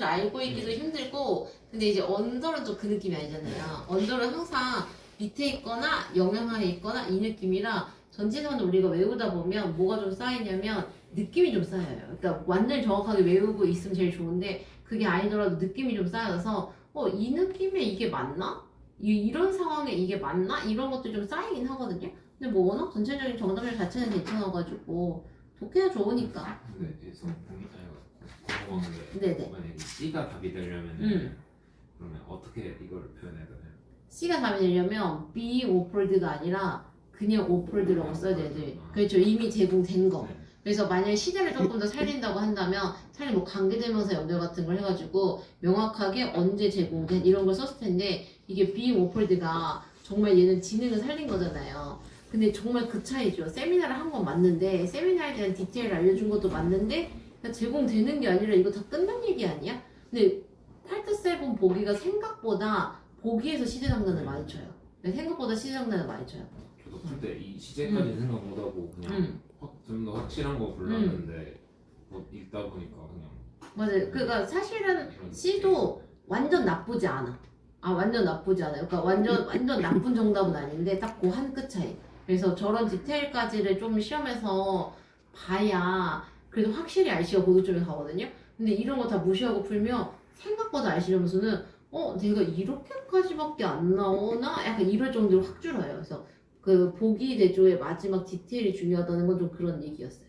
사실 알고 있기도 힘들고 근데 이제 언더는 좀 그 느낌이 아니잖아요. 언더는 항상 밑에 있거나 영향하에 있거나 이 느낌이라 전체적으로 우리가 외우다 보면 뭐가 좀 쌓이냐면 느낌이 좀 쌓여요. 그러니까 완전히 정확하게 외우고 있으면 제일 좋은데 그게 아니더라도 느낌이 좀 쌓여서 어 이 느낌에 이게 맞나? 이, 이런 상황에 이게 맞나? 이런 것도 좀 쌓이긴 하거든요. 근데 뭐 워낙 전체적인 정답률 자체는 괜찮아가지고 독해가 좋으니까. 근데 그래서 궁금한 게 네네. 만약에 C가 답이 되려면 음. 그러면 어떻게 이걸 표현해야 되나요? C가 답이 되려면 be offered가 아니라 그냥 offered라고 써야 돼. 그렇죠. 이미 제공된 거. 네. 그래서 만약에 시제를 조금 더 살린다고 한다면 차라리 뭐 관계대명사 연결 같은 걸 해가지고 명확하게 언제 제공된 이런 걸 썼을 텐데 이게 be offered가 정말 얘는 지능을 살린 거잖아요. 근데 정말 그 차이죠. 세미나를 한 건 맞는데 세미나에 대한 디테일을 알려준 것도 맞는데 제공되는 게 아니라 이거 다 끝난 얘기 아니야? 근데 파트 세븐 보기가 생각보다 보기에서 시제 장난을 많이 쳐요. 근데 생각보다 시제 장난을 많이 쳐요. 저도 풀때이 시제까지 생각 못하고 그냥 음. 좀더 확실한 거 골랐는데 뭐 읽다 보니까 그냥 맞아요. 그러니까 사실은 그런 C도 완전 나쁘지 않아. 아 완전 나쁘지 않아요. 그러니까 완전 완전 나쁜 정답은 아닌데 딱 그 한 끗 차이. 그래서 저런 디테일까지를 좀 시험에서 봐야 그래도 확실히 RC가 고득점에 가거든요. 근데 이런 거 다 무시하고 풀면 생각보다 RC 점수는 어 내가 이렇게까지밖에 안 나오나 약간 이럴 정도로 확 줄어요. 그래서 그 보기 대조의 마지막 디테일이 중요하다는 건 좀 그런 얘기였어요.